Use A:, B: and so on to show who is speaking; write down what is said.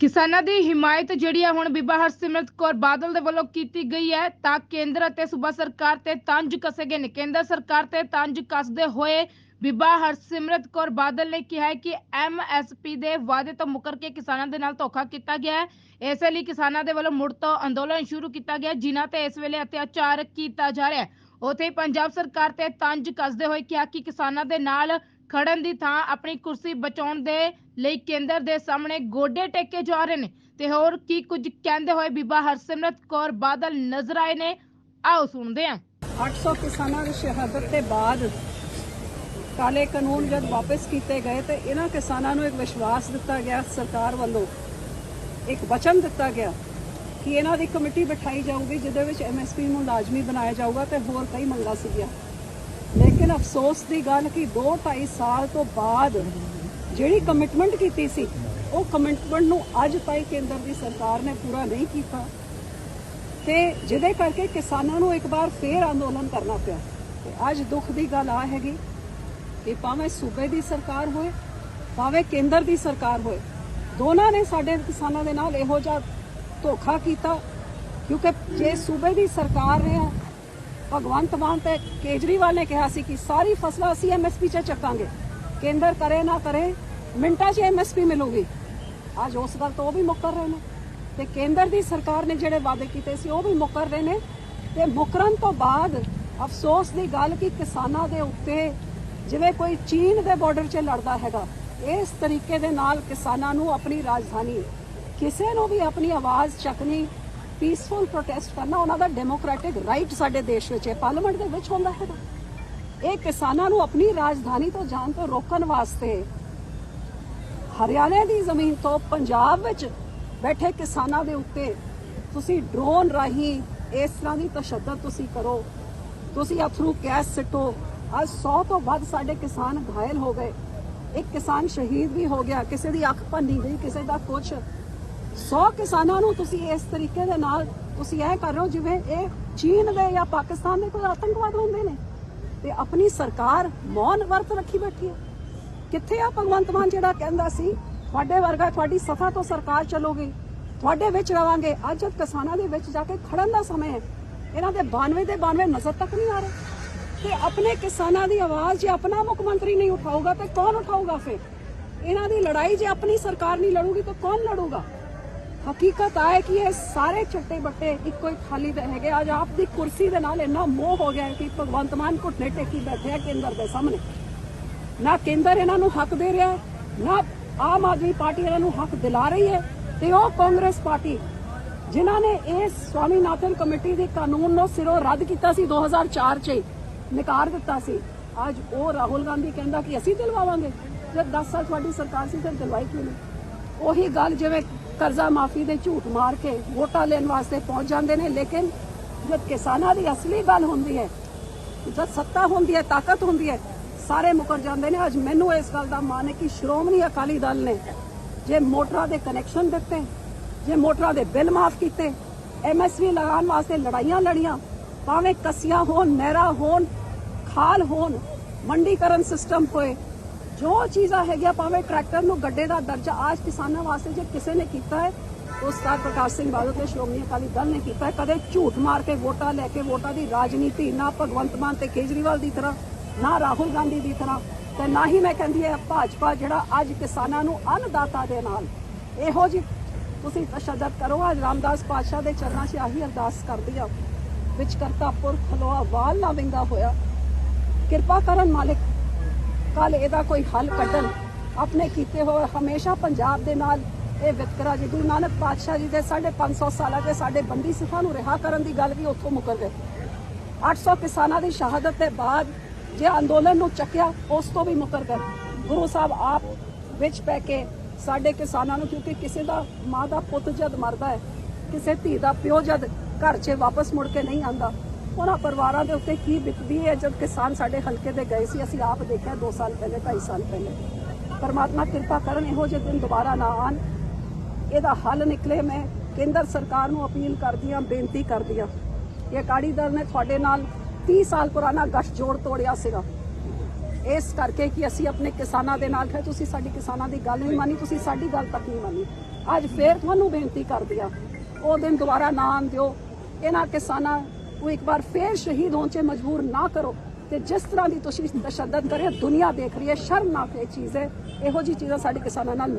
A: ਕਿਸਾਨਾਂ ਦੀ ਹਿਮਾਇਤ ਜਿਹੜੀ ਹੈ ਹੁਣ ਬੀਬਾ ਹਰਸਿਮਰਤ ਕੌਰ ਬਾਦਲ ਦੇ ਵੱਲੋਂ ਕੀਤੀ ਗਈ ਹੈ, ਤਾਂ ਕੇਂਦਰ ਅਤੇ ਸੂਬਾ ਸਰਕਾਰ ਤੇ ਤੰਜ ਕਸੇ ਗਏ ਨੇ। ਕੇਂਦਰ ਸਰਕਾਰ ਤੇ ਤੰਜ ਕੱਸਦੇ ਹੋਏ ਬੀਬਾ ਹਰਸਿਮਰਤ ਕੌਰ ਬਾਦਲ ਨੇ ਕਿਹਾ ਹੈ ਕਿ ਐਮਐਸਪੀ ਦੇ ਵਾਅਦੇ ਤੋਂ ਮੁਕਰ ਕੇ ਕਿਸਾਨਾਂ ਦੇ ਨਾਲ ਧੋਖਾ ਕੀਤਾ ਗਿਆ ਹੈ। ਇਸੇ ਲਈ ਕਿਸਾਨਾਂ ਦੇ ਵੱਲੋਂ ਮੁੜ ਤੋਂ ਅੰਦੋਲਨ ਸ਼ੁਰੂ ਕੀਤਾ ਗਿਆ, ਜਿਨ੍ਹਾਂ ਤੇ ਇਸ ਵੇਲੇ ਅਤਿਆਚਾਰ ਕੀਤਾ ਜਾ ਰਿਹਾ ਹੈ। ਉਥੇ ਪੰਜਾਬ ਸਰਕਾਰ ਤੇ ਤੰਜ ਕੱਸਦੇ ਹੋਏ ਕਿਹਾ ਕਿ ਕਿਸਾਨਾਂ ਦੇ ਨਾਲ ਖੜਨ ਦੀ ਥਾਂ ਆਪਣੀ ਕੁਰਸੀ ਬਚਾਉਣ ਦੇ ਲਈ ਕੇਂਦਰ ਦੇ ਸਾਹਮਣੇ ਗੋਡੇ ਟੇਕੇ ਜਾ ਰਹੇ ਨੇ। ਤੇ ਹੋਰ ਕੀ ਕੁਝ ਕਹਿੰਦੇ ਹੋਏ ਬੀਬਾ ਹਰਸਿਮਰਤ ਕੌਰ ਬਾਦਲ ਨਜ਼ਰ ਆਏ ਨੇ। ਆਓ ਸੁਣਦੇ ਹਾਂ।
B: 800 ਕਿਸਾਨਾਂ ਦੀ ਸ਼ਹਾਦਤ ਦੇ ਬਾਅਦ ਕਾਲੇ ਕਾਨੂੰਨ ਜਦ ਵਾਪਸ ਕੀਤੇ ਗਏ ਤੇ ਇਹਨਾਂ ਕਿਸਾਨਾਂ ਨੂੰ ਇੱਕ ਵਿਸ਼ਵਾਸ ਦਿੱਤਾ ਗਿਆ ਸਰਕਾਰ ਵੱਲੋਂ, ਇੱਕ ਵਚਨ ਦਿੱਤਾ ਗਿਆ ਕਿ ਇਹਨਾਂ ਦੀ ਕਮੇਟੀ ਬਿਠਾਈ ਜਾਊਗੀ, ਜਿਹਦੇ ਵਿੱਚ ਐਮਐਸਪੀ ਨੂੰ ਲਾਜ਼ਮੀ ਬਣਾਇਆ ਜਾਊਗਾ ਤੇ ਹੋਰ ਕਈ ਮੰਗਾਂ ਸੀਗੀਆਂ। ਲੇਕਿਨ ਅਫਸੋਸ ਦੀ ਗੱਲ ਕਿ 2 2.5 ਸਾਲ ਤੋਂ ਬਾਅਦ ਜਿਹੜੀ ਕਮਿਟਮੈਂਟ ਕੀਤੀ ਸੀ, ਉਹ ਕਮਿਟਮੈਂਟ ਨੂੰ ਅੱਜ ਤਾਈਂ ਕੇਂਦਰ ਦੀ ਸਰਕਾਰ ਨੇ ਪੂਰਾ ਨਹੀਂ ਕੀਤਾ। ਤੇ ਜਿਹਦੇ ਕਰਕੇ ਕਿਸਾਨਾਂ ਨੂੰ ਇੱਕ ਵਾਰ ਫੇਰ ਅੰਦੋਲਨ ਕਰਨਾ ਪਿਆ। ਤੇ ਅੱਜ ਦੁੱਖ ਦੀ ਗੱਲ ਆ ਹੈਗੀ ਕਿ ਭਾਵੇਂ ਸੂਬੇ ਦੀ ਸਰਕਾਰ ਹੋਏ, ਭਾਵੇਂ ਕੇਂਦਰ ਦੀ ਸਰਕਾਰ ਹੋਏ, ਦੋਨਾਂ ਨੇ ਸਾਡੇ ਕਿਸਾਨਾਂ ਦੇ ਨਾਲ ਇਹੋ ਜਿਹਾ ਧੋਖਾ ਕੀਤਾ। ਕਿਉਂਕਿ ਜੇ ਸੂਬੇ ਦੀ ਸਰਕਾਰ ਨੇ ਭਗਵੰਤ ਮਾਨ ਤੇ ਕੇਜਰੀਵਾਲ ਨੇ ਕਿਹਾ ਸੀ ਕਿ ਸਾਰੀ ਫਸਲਾਂ ਅਸੀਂ ਐਮਐਸਪੀ 'ਚ ਚੱਕਾਂਗੇ। ਕੇਂਦਰ ਕਰੇ ਨਾ ਕਰੇ, ਮਿੰਟਾਂ 'ਚ ਐਮਐਸਪੀ ਮਿਲੂਗੀ। ਅੱਜ ਉਸ ਗੱਲ ਤੋਂ ਉਹ ਵੀ ਮੁੱਕਰ ਰਹੇ ਨੇ। ਤੇ ਕੇਂਦਰ ਦੀ ਸਰਕਾਰ ਨੇ ਜਿਹੜੇ ਵਾਅਦੇ ਕੀਤੇ ਸੀ, ਉਹ ਵੀ ਮੁੱਕਰ ਰਹੇ ਨੇ। ਤੇ ਮੁੱਕਰਨ ਤੋਂ ਬਾਅਦ ਅਫਸੋਸ ਦੀ ਗੱਲ ਕਿ ਕਿਸਾਨਾਂ ਦੇ ਉੱਤੇ ਜਿਵੇਂ ਕੋਈ ਚੀਨ ਦੇ ਬਾਰਡਰ 'ਚ ਲੜਦਾ ਹੈਗਾ, ਇਸ ਤਰੀਕੇ ਦੇ ਨਾਲ ਕਿਸਾਨਾਂ ਨੂੰ ਆਪਣੀ ਰਾਜਧਾਨੀ, ਕਿਸੇ ਨੂੰ ਵੀ ਆਪਣੀ ਆਵਾਜ਼ ਚੱਕਣੀ ਪੀਸਫੁਲ ਪ੍ਰੋਟੈਸਟ ਕਰਨਾ, ਉਹਨਾਂ ਦਾ ਡੈਮੋਕ੍ਰੈਟਿਕ ਰਾਈਟ ਸਾਡੇ ਦੇਸ਼ ਵਿੱਚ ਹੈ ਪਾਰਲੀਮੈਂਟ ਦੇ ਵਿੱਚ ਹੁੰਦਾ ਹੈਗਾ। ਇਹ ਕਿਸਾਨਾਂ ਨੂੰ ਆਪਣੀ ਰਾਜਧਾਨੀ ਤੋਂ ਜਾਣ ਤੋਂ ਰੋਕਣ ਵਾਸਤੇ ਹਰਿਆਣੇ ਦੀ ਜ਼ਮੀਨ ਤੋਂ ਪੰਜਾਬ ਵਿੱਚ ਬੈਠੇ ਕਿਸਾਨਾਂ ਦੇ ਉੱਤੇ ਤੁਸੀਂ ਡਰੋਨ ਰਾਹੀਂ ਇਸ ਤਰ੍ਹਾਂ ਦੀ ਤਸ਼ੱਦਦ ਤੁਸੀਂ ਕਰੋ। ਤੁਸੀਂ ਅਥਰੂ ਗੈਸ ਸਿੱਟੋ। ਅੱਜ 100 ਤੋਂ ਵੱਧ ਸਾਡੇ ਕਿਸਾਨ ਘਾਇਲ ਹੋ ਗਏ। ਇੱਕ ਕਿਸਾਨ ਸ਼ਹੀਦ ਵੀ ਹੋ ਗਿਆ, ਕਿਸੇ ਦੀ ਅੱਖ ਭੰਨੀ ਗਈ, ਕਿਸੇ ਦਾ ਕੁਛ 100 ਕਿਸਾਨਾਂ ਨੂੰ ਤੁਸੀਂ ਇਸ ਤਰੀਕੇ ਦੇ ਨਾਲ ਤੁਸੀਂ ਇਹ ਕਰ ਰਹੇ ਹੋ, ਜਿਵੇਂ ਇਹ ਚੀਨ ਦੇ ਜਾਂ ਪਾਕਿਸਤਾਨ ਦੇ ਕੋਈ ਆਤੰਕਵਾਦ ਹੁੰਦੇ ਨੇ। ਤੇ ਆਪਣੀ ਸਰਕਾਰ ਮੌਨ ਵਰਤ ਰੱਖੀ ਬੈਠੀ ਹੈ। ਕਿੱਥੇ ਆ ਭਗਵੰਤ ਮਾਨ ਜਿਹੜਾ ਕਹਿੰਦਾ ਸੀ, ਤੁਹਾਡੇ ਵਰਗਾ ਤੁਹਾਡੀ ਸਫਾ ਤੋਂ ਸਰਕਾਰ ਚੱਲੋਗੀ, ਤੁਹਾਡੇ ਵਿੱਚ ਰਵਾਂਗੇ, ਅੱਜ ਕਿਸਾਨਾਂ ਦੇ ਵਿੱਚ ਜਾ ਕੇ ਖੜਨ ਦਾ ਸਮਾਂ ਹੈ। ਇਹਨਾਂ ਦੇ 92 ਦੇ 92 ਨਜ਼ਰ ਤੱਕ ਨਹੀਂ ਆ ਰਹੇ। ਤੇ ਆਪਣੇ ਕਿਸਾਨਾਂ ਦੀ ਆਵਾਜ਼ ਜੇ ਆਪਣਾ ਮੁੱਖ ਮੰਤਰੀ ਨਹੀਂ ਉਠਾਊਗਾ, ਤੇ ਕੌਣ ਉਠਾਊਗਾ ਫਿਰ? ਇਹਨਾਂ ਦੀ ਲੜਾਈ ਜੇ ਆਪਣੀ ਸਰਕਾਰ ਨਹੀਂ ਲੜੂਗੀ, ਤਾਂ ਕੌਣ ਲੜੂਗਾ? ਹਕੀਕਤ ਆ ਹੈ ਕਿ ਇਹ ਸਾਰੇ ਚੱਟੇ ਬੱਟੇ ਇੱਕੋ ਹੀ ਖਾਲੀ ਦੇ ਹੈਗੇ। ਅੱਜ ਆਪ ਦੀ ਕੁਰਸੀ ਦੇ ਨਾਲ ਇੰਨਾ ਮੋਹ ਹੋ ਗਿਆ ਕਿ ਭਗਵੰਤ ਮਾਨ ਘੁੱਟਨੇ ਟੇਕੀ ਬੈਠੇ ਆ ਕੇਂਦਰ ਦੇ ਸਾਹਮਣੇ। ਨਾ ਕੇਂਦਰ ਇਹਨਾਂ ਨੂੰ ਹੱਕ ਦੇ ਰਿਹਾ ਨਾ ਆਮ ਆਦਮੀ ਪਾਰਟੀ ਇਹਨਾਂ ਨੂੰ ਹੱਕ ਦਿਲਾ ਰਹੀ ਹੈ ਤੇ ਉਹ ਕਾਂਗਰਸ ਪਾਰਟੀ, ਜਿਨ੍ਹਾਂ ਨੇ ਇਹ ਸਵਾਮੀਨਾਥਨ ਕਮੇਟੀ ਦੇ ਕਾਨੂੰਨ ਨੂੰ ਸਿਰੋਂ ਰੱਦ ਕੀਤਾ ਸੀ 2004 ਚ ਨਕਾਰ ਦਿੱਤਾ ਸੀ। ਅੱਜ ਉਹ ਰਾਹੁਲ ਗਾਂਧੀ ਕਹਿੰਦਾ ਕਿ ਅਸੀਂ ਦਿਲਵਾਵਾਂਗੇ। ਜਦ 10 ਸਾਲ ਤੁਹਾਡੀ ਸਰਕਾਰ ਸੀ ਤਾਂ ਦਿਲਵਾਈ ਕਿਉਂ ਨਹੀਂ? ਉਹੀ ਗੱਲ ਜਿਵੇਂ ਕਰਜ਼ਾ ਮਾਫੀ ਦੇ ਝੂਠ ਮਾਰ ਕੇ ਵੋਟਾਂ ਲੈਣ ਵਾਸਤੇ ਪਹੁੰਚ ਜਾਂਦੇ ਨੇ, ਲੇਕਿਨ ਜਦ ਕਿਸਾਨਾਂ ਦੀ ਅਸਲੀ ਗੱਲ ਹੁੰਦੀ ਹੈ, ਜਦ ਸੱਤਾ ਹੁੰਦੀ ਹੈ, ਤਾਕਤ ਹੁੰਦੀ ਹੈ, ਸਾਰੇ ਮੁਕਰ ਜਾਂਦੇ ਨੇ। ਅੱਜ ਮੈਨੂੰ ਇਸ ਗੱਲ ਦਾ ਮਾਣ ਹੈ ਕਿ ਸ਼੍ਰੋਮਣੀ ਅਕਾਲੀ ਦਲ ਨੇ ਜੇ ਮੋਟਰਾਂ ਦੇ ਕਨੈਕਸ਼ਨ ਦਿੱਤੇ, ਜੇ ਮੋਟਰਾਂ ਦੇ ਬਿੱਲ ਮਾਫ ਕੀਤੇ ਐਮਐਸਵੀ ਲਗਾਉਣ ਵਾਸਤੇ ਲੜਾਈਆਂ ਲੜੀਆਂ, ਭਾਵੇਂ ਕਸੀਆਂ ਹੋਣ, ਨਹਿਰਾਂ ਹੋਣ, ਖਾਲ ਹੋਣ, ਮੰਡੀਕਰਨ ਸਿਸਟਮ ਹੋਏ ਜੋ ਚੀਜ਼ਾਂ ਹੈਗੀਆਂ ਭਾਵੇਂ ਟਰੈਕਟਰ ਨੂੰ ਗੱਡੇ ਦਾ ਦਰਜਾ ਆਜ ਕਿਸਾਨਾਂ ਵਾਸਤੇ ਜੇ ਕਿਸੇ ਨੇ ਕੀਤਾ ਹੈ, ਉਹ ਸਰਦਾਰ ਪ੍ਰਕਾਸ਼ ਸਿੰਘ ਬਾਦਲ ਤੇ ਸ਼੍ਰੋਮਣੀ ਅਕਾਲੀ ਦਲ ਨੇ ਕੀਤਾ ਕਦੇ ਝੂਠ ਮਾਰ ਕੇ ਵੋਟਾਂ ਲੈ ਕੇ ਵੋਟਾਂ ਦੀ ਰਾਜਨੀਤੀ, ਨਾ ਭਗਵੰਤ ਮਾਨ ਤੇ ਕੇਜਰੀਵਾਲ ਦੀ ਤਰ੍ਹਾਂ, ਨਾ ਰਾਹੁਲ ਗਾਂਧੀ ਦੀ ਤਰ੍ਹਾਂ ਤੇ ਨਾ ਹੀ ਮੈਂ ਕਹਿੰਦੀ ਹੈ ਭਾਜਪਾ ਜਿਹੜਾ ਅੱਜ ਕਿਸਾਨਾਂ ਨੂੰ ਅੰਨਦਾਤਾ ਦੇ ਨਾਲ। ਇਹੋ ਜੀ ਤੁਸੀਂ ਤਸ਼ੱਦਦ ਕਰੋ। ਅੱਜ ਰਾਮਦਾਸ ਪਾਤਸ਼ਾਹ ਦੇ ਚਰਨਾਂ 'ਚ ਆਹੀ ਅਰਦਾਸ ਕਰਦੀ ਆ ਵਿਚ ਕਰਤਾਪੁਰ ਖਲੋਆ ਵਾਲ ਨਾ ਵਿੰਗਾ ਹੋਇਆ। ਕਿਰਪਾ ਕਰਨ ਮਾਲਿਕ ਕੱਲ ਇਹਦਾ ਕੋਈ ਹੱਲ ਕੱਢਣ ਆਪਣੇ ਕੀਤੇ ਹੋਏ ਹਮੇਸ਼ਾ ਪੰਜਾਬ ਦੇ ਨਾਲ ਇਹ ਵਿਤਕਰਾ ਜੀ, ਗੁਰੂ ਨਾਨਕ ਪਾਤਸ਼ਾਹ ਜੀ ਦੇ 550 ਸਾਲਾਂ ਦੇ ਸਾਡੇ ਬੰਦੀ ਸਿੱਖਾਂ ਨੂੰ ਰਿਹਾ ਕਰਨ ਦੀ ਗੱਲ ਵੀ ਉੱਥੋਂ ਮੁਕਰ ਗਏ 800 ਕਿਸਾਨਾਂ ਦੀ ਸ਼ਹਾਦਤ ਦੇ ਬਾਅਦ ਜੇ ਅੰਦੋਲਨ ਨੂੰ ਚੱਕਿਆ, ਉਸ ਤੋਂ ਵੀ ਮੁਕਰ ਗਏ। ਗੁਰੂ ਸਾਹਿਬ ਆਪ ਵਿੱਚ ਪੈ ਕੇ ਸਾਡੇ ਕਿਸਾਨਾਂ ਨੂੰ, ਕਿਉਂਕਿ ਕਿਸੇ ਦਾ ਮਾਂ ਦਾ ਪੁੱਤ ਜਦ ਮਰਦਾ ਹੈ, ਕਿਸੇ ਧੀ ਦਾ ਪਿਓ ਜਦ ਘਰ 'ਚ ਵਾਪਸ ਮੁੜ ਕੇ ਨਹੀਂ ਆਂਦਾ ਉਹਨਾਂ ਪਰਿਵਾਰਾਂ ਦੇ ਉੱਤੇ ਕੀ ਬੀਤਦੀ ਹੈ, ਜਦ ਕਿਸਾਨ ਸਾਡੇ ਹਲਕੇ ਦੇ ਗਏ ਸੀ, ਅਸੀਂ ਆਪ ਦੇਖਿਆ 2 ਸਾਲ ਪਹਿਲੇ 2.5 ਸਾਲ ਪਹਿਲੇ। ਪਰਮਾਤਮਾ ਕਿਰਪਾ ਕਰਨ, ਇਹੋ ਜਿਹੇ ਦਿਨ ਦੁਬਾਰਾ ਨਾ ਆਣ ਇਹਦਾ ਹੱਲ ਨਿਕਲੇ, ਮੈਂ ਕੇਂਦਰ ਸਰਕਾਰ ਨੂੰ ਅਪੀਲ ਕਰਦੀ ਹਾਂ, ਬੇਨਤੀ ਕਰਦੀ ਹਾਂ ਕਿ ਅਕਾਲੀ ਦਲ ਨੇ ਤੁਹਾਡੇ ਨਾਲ 30 ਸਾਲ ਪੁਰਾਣਾ ਗਠਜੋੜ ਤੋੜਿਆ ਸੀਗਾ। ਇਸ ਕਰਕੇ ਕਿ ਅਸੀਂ ਆਪਣੇ ਕਿਸਾਨਾਂ ਦੇ ਨਾਲ ਖੜੇ ਤੁਸੀਂ ਸਾਡੀ ਕਿਸਾਨਾਂ ਦੀ ਗੱਲ ਨਹੀਂ ਮੰਨੀ, ਤੁਸੀਂ ਸਾਡੀ ਗੱਲ ਤੱਕ ਨਹੀਂ ਮੰਨੀ। ਅੱਜ ਫੇਰ ਤੁਹਾਨੂੰ ਬੇਨਤੀ ਕਰਦੀ ਆ ਉਹ ਦਿਨ ਦੁਬਾਰਾ ਨਾ ਆਉਣ ਦਿਓ। ਇਹਨਾਂ ਕਿਸਾਨਾਂ ਉਹ ਇੱਕ ਵਾਰ ਫੇਰ ਸ਼ਹੀਦ ਹੋਣ 'ਚ ਮਜਬੂਰ ਨਾ ਕਰੋ। ਤੇ ਜਿਸ ਤਰ੍ਹਾਂ ਦੀ ਤੁਸੀਂ ਤਸ਼ੱਦਦ ਕਰੇ ਦੁਨੀਆ ਦੇਖ ਰਹੀ ਹੈ, ਸ਼ਰਮਨਾਕ ਇਹ ਚੀਜ਼ ਹੈ। ਇਹੋ ਜੀ ਚੀਜ਼ਾਂ ਸਾਡੇ ਕਿਸਾਨਾਂ ਨਾਲ ਨਾ